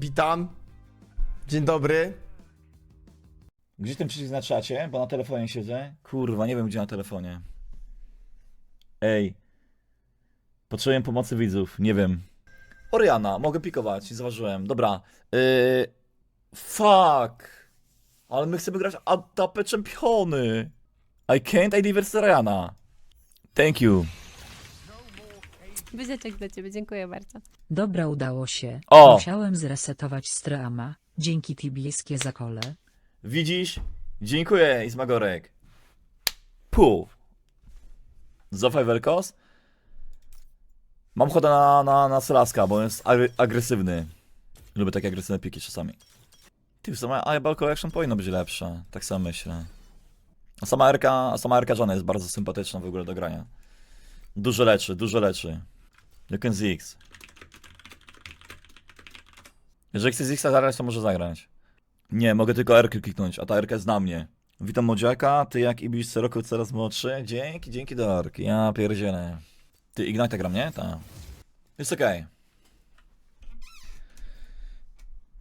Witam. Dzień dobry. Gdzie ten przycisk na czacie? Bo na telefonie siedzę. Kurwa, nie wiem gdzie na telefonie. Ej. Potrzebuję pomocy widzów, nie wiem. Oriana, mogę pikować, zauważyłem. Dobra. Yy... Fuck. Ale my chcemy grać ATP czempiony. I can't, I diverse Oriana. Thank you. Wyzieczek dla ciebie, dziękuję bardzo. Dobra, udało się. O! Musiałem zresetować streama. Dzięki tibieskie zakole. Widzisz? Dziękuję, Izmagorek. Pu. Zofaj Welkos? Mam ochotę na, na, na Selaska, bo on jest agre- agresywny. Lubię takie agresywne piki czasami. Ty, sama Eyeball Collection powinno być lepsza. Tak samo myślę. A sama Erka, a sama Erka Żona jest bardzo sympatyczna w ogóle do grania. Dużo leczy, dużo leczy. You can Zix. Jeżeli chce Zixa zagrać, to może zagrać. Nie, mogę tylko R kliknąć, a ta R zna mnie. Witam młodziaka, ty jak Ibisz co roku coraz młodszy. Dzięki, dzięki Dark. Ja pierdzielę. Ty Ignite gram, nie? Tak. Jest okej.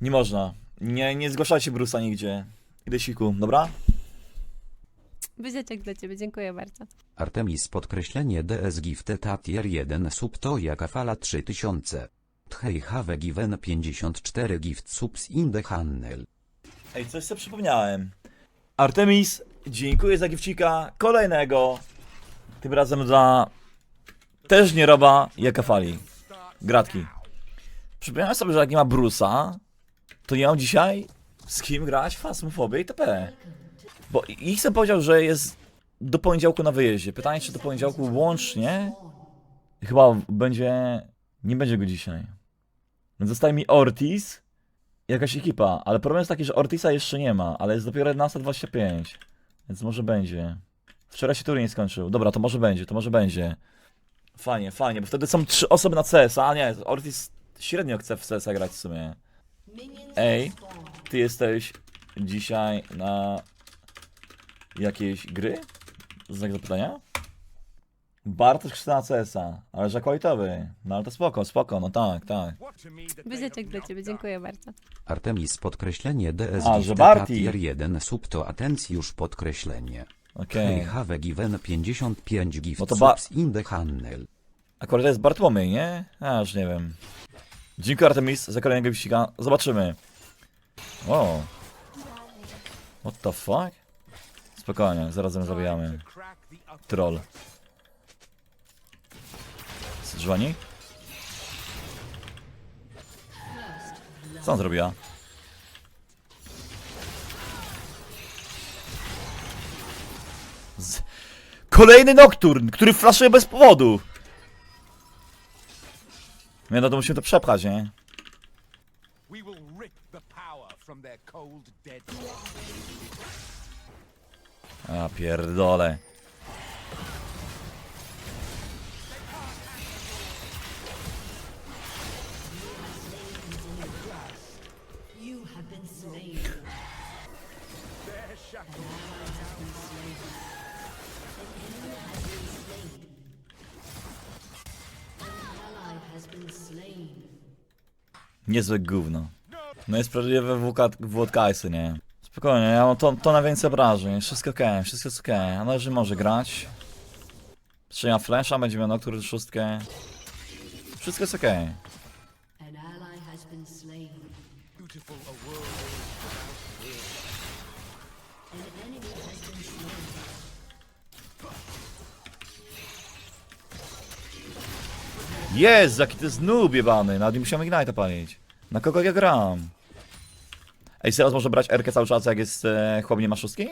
Nie można. Nie, nie zgłaszajcie Brusa nigdzie. Idę siku, dobra? Wyzieczek dla ciebie, dziękuję bardzo. Artemis podkreślenie DS Gifted Tier 1 sub to jaka fala 3000. Tchej have given 54 gift subs in the channel. Ej, coś sobie przypomniałem. Artemis, dziękuję za gifcika kolejnego. Tym razem dla też nie roba jaka fali. Gratki. Przypomniałem sobie, że jak nie ma Brusa, to nie mam dzisiaj z kim grać Fasmofobię itp. Bo Xem powiedział, że jest do poniedziałku na wyjeździe. Pytanie, czy do poniedziałku łącznie? Chyba będzie... Nie będzie go dzisiaj. Więc zostaje mi Ortiz, jakaś ekipa, ale problem jest taki, że Ortiza jeszcze nie ma, ale jest dopiero 11.25, więc może będzie. Wczoraj się turniej skończył. Dobra, to może będzie, to może będzie. Fajnie, fajnie, bo wtedy są trzy osoby na CS, a nie, Ortiz średnio chce w CS grać w sumie. Ej, ty jesteś dzisiaj na jakiejś gry? Znak zapytania? Bartosz na CS-a, ale że qualitowy. No ale to spoko, spoko, no tak, tak. Wyzieczek dla ciebie, dziękuję bardzo. Artemis podkreślenie DS A, że Barty. Tier 1 sub to atencjusz podkreślenie. Okej. Tchej have given 55 gift No to ba- subs in the channel. Akurat to jest Bartłomiej, nie? A, już nie wiem. Dziękuję Artemis za kolejnego wyściga. Zobaczymy. O. What the fuck? Spokojnie, zarazem zabijamy. Troll. Dzwoni? Co on zrobiła? Z... Kolejny Nocturn, który flaszuje bez powodu! Nie no to musimy to przepchać, nie? We will rip the power from their cold, dead A pierdole. Niezłe gówno. No jest prawdziwe włodkajsy, nie? Spokojnie, ja mam to, to na więcej obrażeń. Wszystko okej, wszystko jest okej. A należy może grać. Czy ja flasha, będzie miał nocturn szóstkę. Wszystko jest okej. Slain. Jest, jaki to jest noob jebany. Nawet nie musiałem Ignite'a palić. Na kogo ja gram? Ej, Seros może brać R cały czas, jak jest e, chłop nie ma szóstki?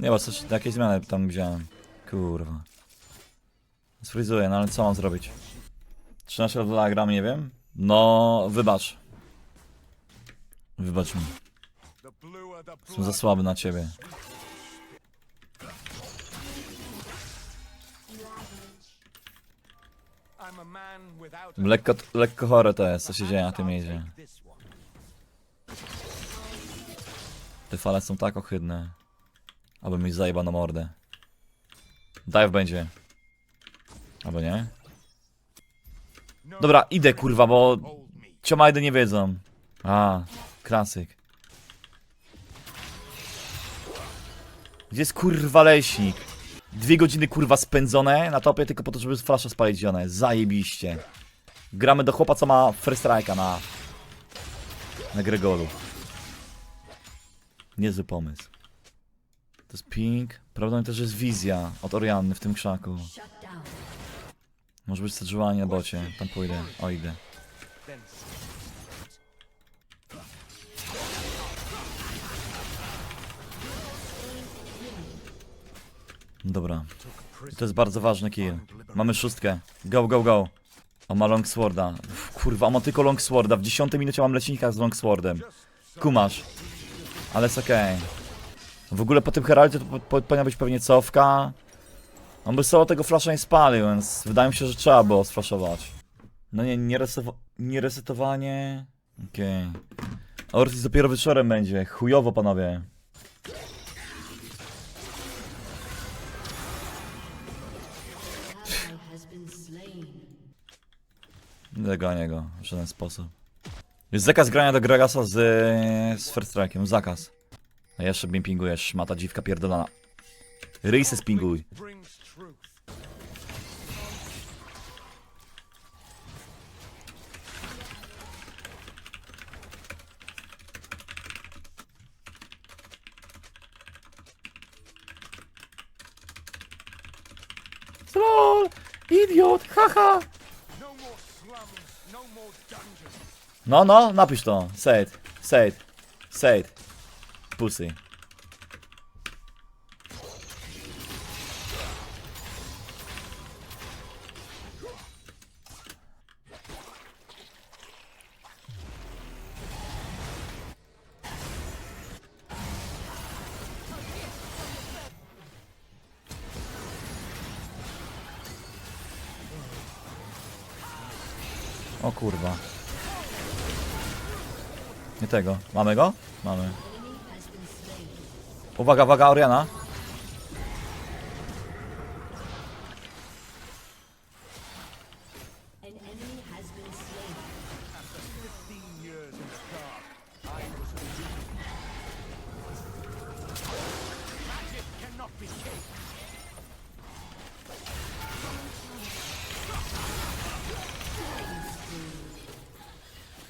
Nie, bo coś, jakieś zmiany tam widziałem. Kurwa. Sfrizuję, no ale co mam zrobić? 13 dolara gram, nie wiem? No, wybacz. Wybacz mi. Jestem za słaby na ciebie. Lekko, lekko chore to jest, co się dzieje na tym jeździe. Te fale są tak ohydne. Aby mi zajeba na mordę. Dive będzie. Albo nie? Dobra, idę kurwa, bo ciomajdy nie wiedzą. A, klasyk. Gdzie jest kurwa leśnik? Dwie godziny kurwa spędzone na topie tylko po to, żeby flasza spalić zionę. Zajebiście. Gramy do chłopa, co ma first strike'a na... Na Gregolu. Niezły pomysł. To jest ping. Prawdopodobnie też jest wizja od Orianny w tym krzaku. Może być Sejuani na bocie. Tam pójdę. O, idę. Dobra. To jest bardzo ważny kill. Mamy szóstkę. Go, go, go. On ma longsworda. Uf, Kurwa, ma tylko longsworda. W dziesiątej minucie mam lecznika z longswordem. Kumasz. Ale jest okej. W ogóle po tym Heraldzie to po, po, powinna być pewnie cofka. On by solo tego flasha nie spalił, więc wydaje mi się, że trzeba było sflashować. No nie, nie, resewa- nie resetowanie. Okej. Ortiz dopiero wieczorem będzie. Chujowo, panowie. Dogonię go w żaden sposób. Jest zakaz grania do Gregasa z, z First Strike'em, zakaz. A jeszcze mnie pingujesz, szmata dziwka pierdolona. Ryj se spinguj. Idiot, haha! No, no, napisz to. Say it, say it, say it. Pussy. O kurwa. Nie tego. Mamy go? Mamy. Uwaga, uwaga, Oriana.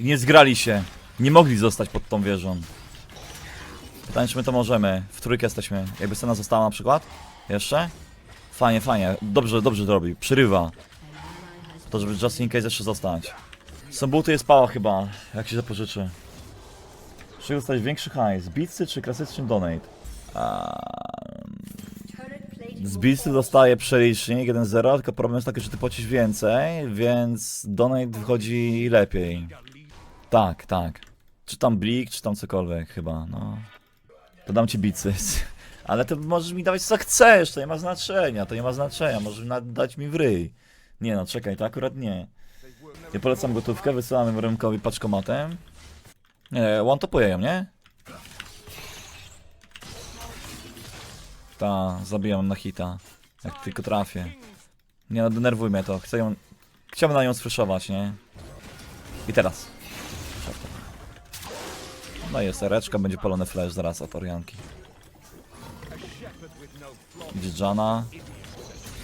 Nie zgrali się. Nie mogli zostać pod tą wieżą. Pytanie, czy my to możemy. W trójkę jesteśmy. Jakby scena została na przykład? Jeszcze? Fajnie, fajnie. Dobrze, dobrze to robi. Przerywa. To, żeby just in case jeszcze zostać. Są buty jest pała chyba, jak się zapożyczy. Czy dostać większy hajs? Bitsy czy klasyczny donate? Plate Z Beasty dostaje przelicznik 1-0, tylko problem jest taki, że ty płacisz więcej, więc donate wychodzi lepiej. Tak, tak. Czy tam blik, czy tam cokolwiek chyba, no. To dam ci bicy. Ale to możesz mi dawać co chcesz, to nie ma znaczenia, to nie ma znaczenia, możesz dać mi w ryj. Nie no, czekaj, to akurat nie. Ja polecam gotówkę, wysyłamy rynkowi paczkomatem. Nie, one topuje ją, nie? Ta, zabijam na hita. Jak tylko trafię. Nie no, denerwuj mnie to. Chcę ją... Chciałbym na nią sfryszować, nie? I teraz. No i jest ereczka, będzie polony flash zaraz od Orianki. Idzie Jana.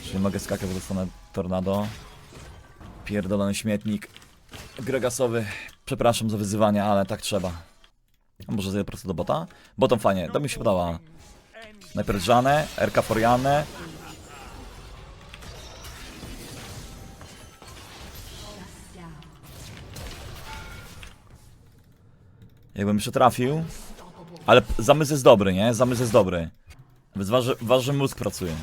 Czyli mogę skakać, bo dostanę tornado. Pierdolony śmietnik. Gregasowy. Przepraszam za wyzywanie, ale tak trzeba. A może zjedę po prostu do bota? Botom fajnie, to mi się podoba. Najpierw Żanę, RK Forianę. Jakbym jeszcze trafił. Ale zamysł jest dobry, nie? Zamysł jest dobry. Więc waży, waży mózg pracuje.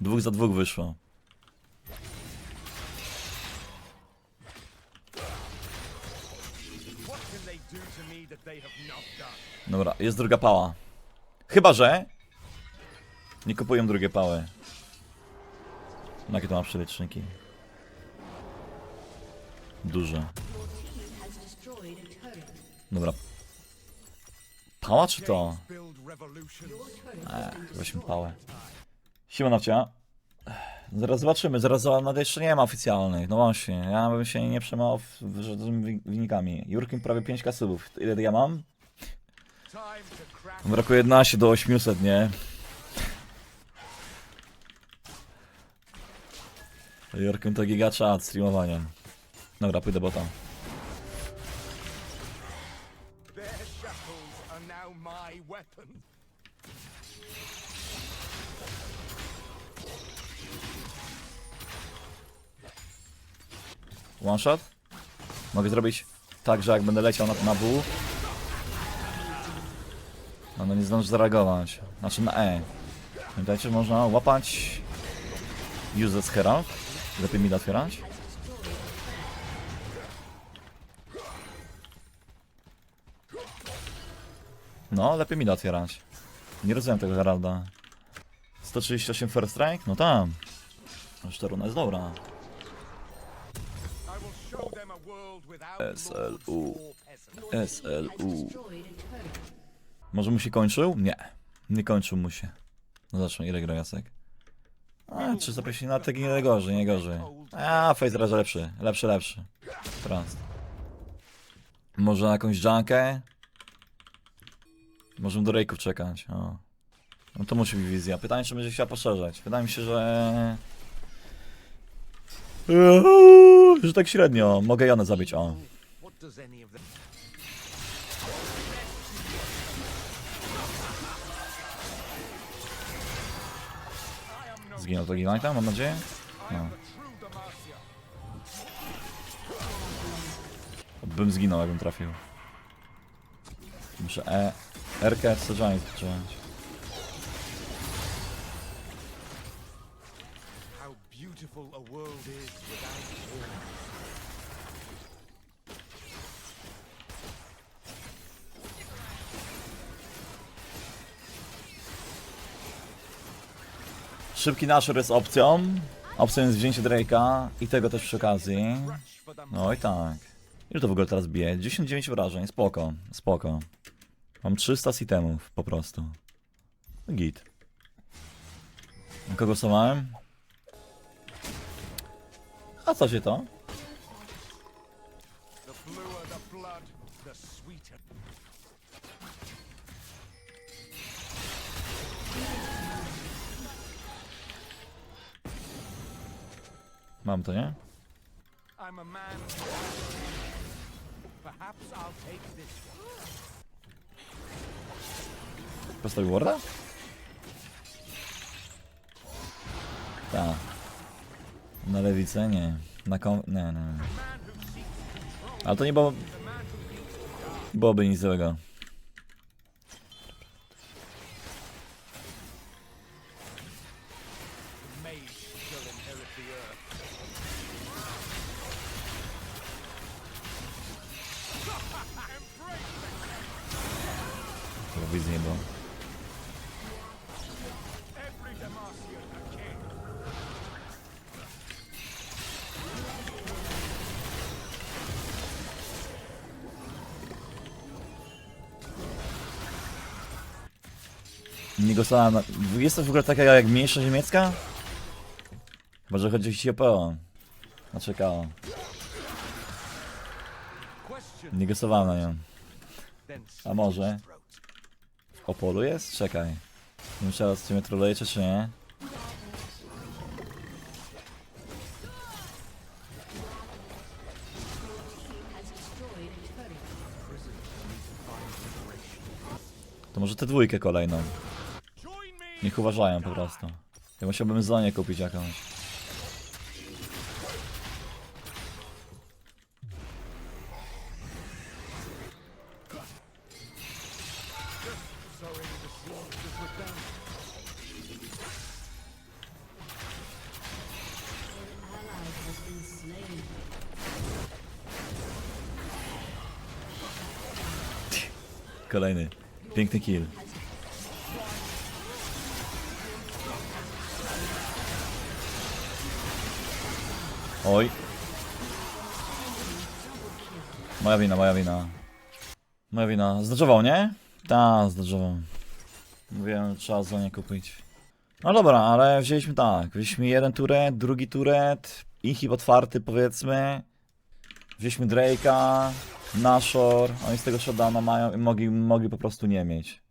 Dwóch za dwóch wyszło. Dobra, jest druga pała. Chyba, że... Nie kupuję drugie pały. No, Jakie to ma przeliczniki? Duże. Dobra. Pała czy to? Ech, weźmy pałę. Siema nafcia. Zaraz zobaczymy, zaraz nawet jeszcze nie ma oficjalnych. No właśnie, ja bym się nie w- żadnymi wy- wynikami. Jurkiem prawie 5 kasubów. Ile ja mam? Brakuje 11 do 800, nie? Jurkiem to gigacza od streamowania. Dobra, pójdę bota. One shot? Mogę zrobić tak, że jak będę leciał na, na W No, no nie zdążę zareagować. Znaczy na E. Pamiętajcie, że można łapać Uses Herald. Lepiej mi otwierać. No, lepiej mi da otwierać. Nie rozumiem tego Heralda. 138 first strike? No tam. Aż ta runa jest dobra. SLU. SLU. Może mu się kończył? Nie. Nie kończył mu się. No zacznę, ile gra Jacek? A, 350 na taki nie gorzej, nie gorzej. A, Face raczej lepszy, lepszy, lepszy. Trust. Może na jakąś junkę? Możemy do rejków czekać, o. No to musi być wizja. Pytanie, czy będzie chciała poszerzać. Wydaje mi się, że... Eee, Że tak średnio. Mogę Jonę zabić, o. Zginął to Ignite'a, mam nadzieję? No. Bym zginął, jakbym trafił. Muszę E... RK w Sejuani zacząć. How beautiful a world is without war. Szybki Nashor jest opcją. Opcją jest wzięcie Drake'a i tego też przy okazji. No i tak. Ile to w ogóle teraz bije? 10-9 wrażeń, spoko, spoko. Mam 300 itemów, po prostu. Git. Na kogo głosowałem? A co się to? Mam to, nie? I'm a man. Perhaps I'll take this one. Postawił warda? Tak. Na lewicę? Nie. Na kom... Nie, nie, nie. Ale to nie było... Byłoby nic złego. Głosowałem na... Jest to w ogóle taka jak mniejsza niemiecka? Chyba, że chodzi ci o PO. Question Nie głosowałem na nią. A może? W Opolu jest? Czekaj. Teraz czy mnie trolujecie, czy nie? To może tę dwójkę kolejną. Niech uważają po prostu. Ja musiałbym zonie kupić jakąś. Kolejny. Piękny kill. Oj. Moja wina, moja wina. Moja wina. Zdeczował, nie? Ta, zdarzyło. Mówiłem, trzeba zonie kupić. No dobra, ale wzięliśmy tak. Wzięliśmy jeden turet, drugi turet, inhib otwarty powiedzmy. Wzięliśmy Drake'a, Nashor, oni z tego shutdowna mają i mogli, mogli po prostu nie mieć.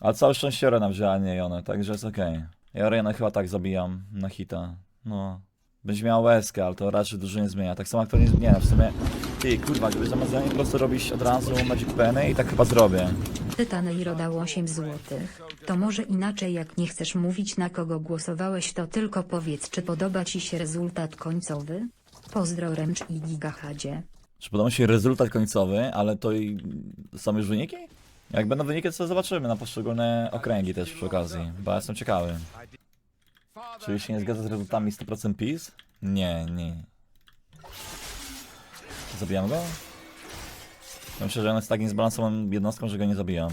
Ale całe szczęście Orena wzięła, nie Jonę, także jest okej. Ja Orenę chyba tak zabijam na hita. No. Będzie miała łezkę, ale to raczej dużo nie zmienia. Tak samo jak to nie zmienia w sumie. Ty, kurwa, gdybyś zamiast po prostu robić od razu Magic Penny i tak chyba zrobię. Tytaneiro dał 8 złotych. To może inaczej jak nie chcesz mówić na kogo głosowałeś to tylko powiedz czy podoba ci się rezultat końcowy? Pozdro Ręcz i Gigahadzie. Czy podoba mi się rezultat końcowy, ale to i są już wyniki? Jak będą wyniki, to zobaczymy na poszczególne okręgi też przy okazji, bo ja jestem ciekawy. Czyli się nie zgadza z rezultatami 100% PiS? Nie, nie. Zabijam go? Myślę, że on jest tak niezbalansowaną jednostką, że go nie zabijam.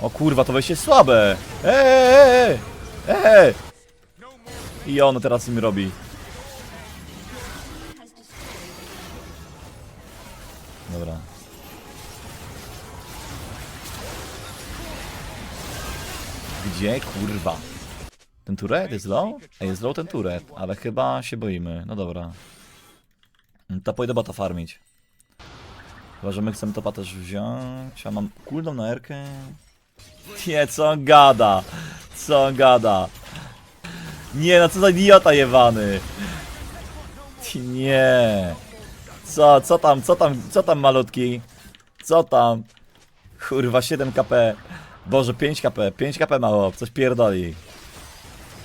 O kurwa, to wejście jest słabe! Eee! Eee! I on teraz im robi. Dobra. Gdzie kurwa? Ten turet jest low? Ej, jest low ten turet, ale chyba się boimy. No dobra. To pójdę bota farmić. Chyba, że my chcemy topa też wziąć. A mam cooldown na erkę. Nie, co on gada? Co on gada? Nie, no co za idiota jebany. Nie. Co, co tam, co tam, co tam malutki? Co tam? Kurwa, 7 kp. Boże, 5 kp, 5 kp mało, coś pierdoli.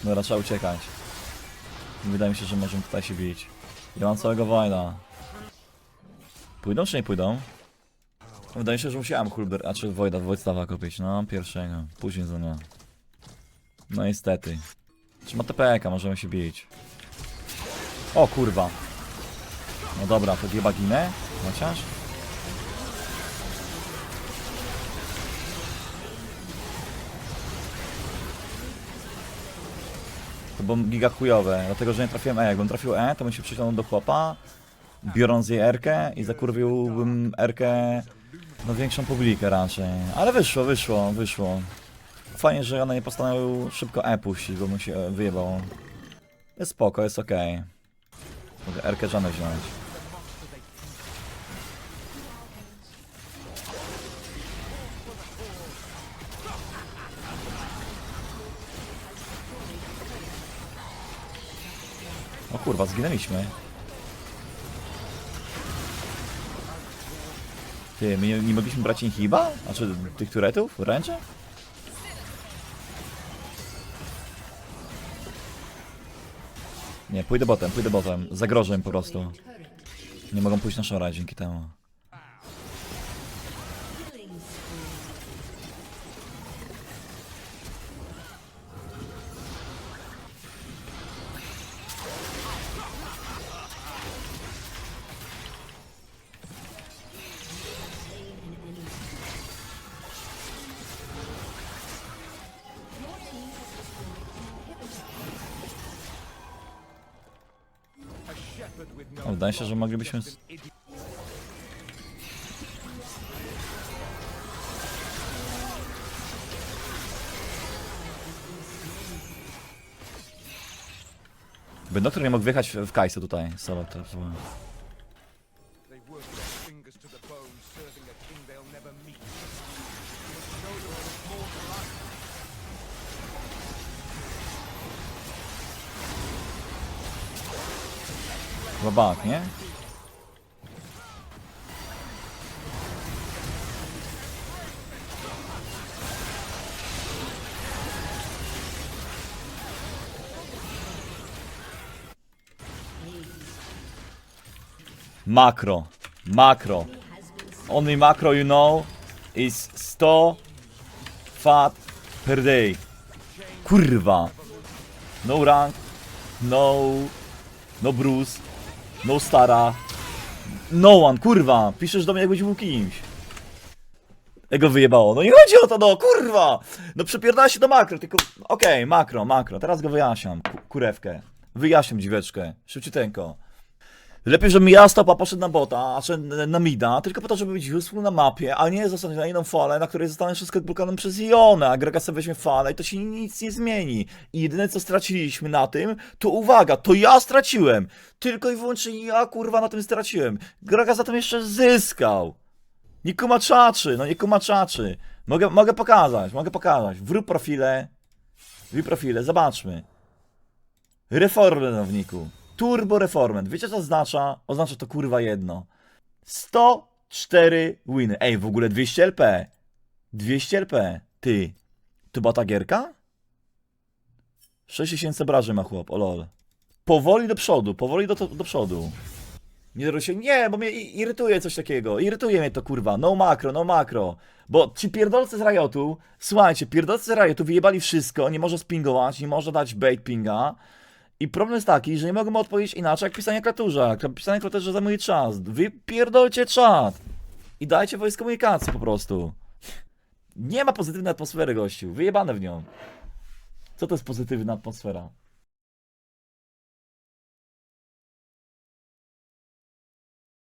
Dobra, trzeba uciekać. Wydaje mi się, że możemy tutaj się bić. Ja mam całego wojna. Pójdą czy nie pójdą? Wydaje mi się, że musiałem Hulber, a czy Wojda, Wojstawa kupić. No, pierwszego, później za nie. No niestety. Czy ma TPK, możemy się bić. O kurwa. No dobra, to chyba ginę? Chociaż? Było giga chujowe, dlatego że nie trafiłem E. Jakbym trafił E, to bym się przyciągnął do chłopa, biorąc jej Erkę i zakurwiłbym Erkę na większą publikę raczej. Ale wyszło, wyszło, wyszło. Fajnie, że ona nie postanowił szybko E puścić, bo mu się e, wyjebało. Jest spoko, jest okej. Mogę Erkę Janę wziąć. O kurwa, zginęliśmy. Ty, my nie, nie mogliśmy brać inhiba? Znaczy tych turetów? Ręcze? Nie, pójdę botem, pójdę botem. Zagrożę im po prostu. Nie mogą pójść na szora dzięki temu. No, wydaje się, że moglibyśmy... By doktor nie mógł wjechać w, Kajsę tutaj. Solo to było. Chyba bank, nie? Makro. Makro. Only macro you know is 100 fat per day. Kurwa. No rank. No. No Bruce. No stara. No one, kurwa. Piszesz do mnie jakbyś był kimś. Jego wyjebało. No nie chodzi o to, no kurwa. No przepierdala się do makro, tylko... Okej, makro, makro. Teraz go wyjaśniam. Ku kurewkę. Wyjaśniam dziweczkę. Szybciuteńko. Lepiej, żebym ja stopa poszedł na bota, czy na mida, tylko po to, żeby być useful na mapie, a nie zostać na inną falę, na której zostanę wszystko blokowane przez Ionę, a Gragas sobie weźmie falę i to się nic nie zmieni. I jedyne co straciliśmy na tym, to uwaga, to ja straciłem! Tylko i wyłącznie ja kurwa na tym straciłem. Gragas za tym jeszcze zyskał. Nie kumaczaczy, no nie kumaczaczy. Mogę, mogę pokazać, mogę pokazać. Wrób profile. Wrób profile, zobaczmy. Reformowniku. Turbo Reformant. Wiecie co oznacza? Oznacza to kurwa jedno. 104 winy. Ej, w ogóle 200 LP. 200 LP. Ty. To była ta gierka? 6000 obrażeń ma chłop, o lol. Powoli do przodu, powoli do, do przodu. Nie się, nie, bo mnie irytuje coś takiego. Irytuje mnie to kurwa. No makro, no makro. Bo ci pierdolcy z Riotu, słuchajcie, pierdolcy z Riotu wyjebali wszystko, nie może spingować, nie może dać bait pinga. I problem jest taki, że nie mogą odpowiedzieć inaczej jak pisanie klaturza. Pisanie klaturza zajmuje czas. Wy pierdolcie czat. I dajcie wojsk komunikacji po prostu. Nie ma pozytywnej atmosfery, gościu. Wyjebane w nią. Co to jest pozytywna atmosfera?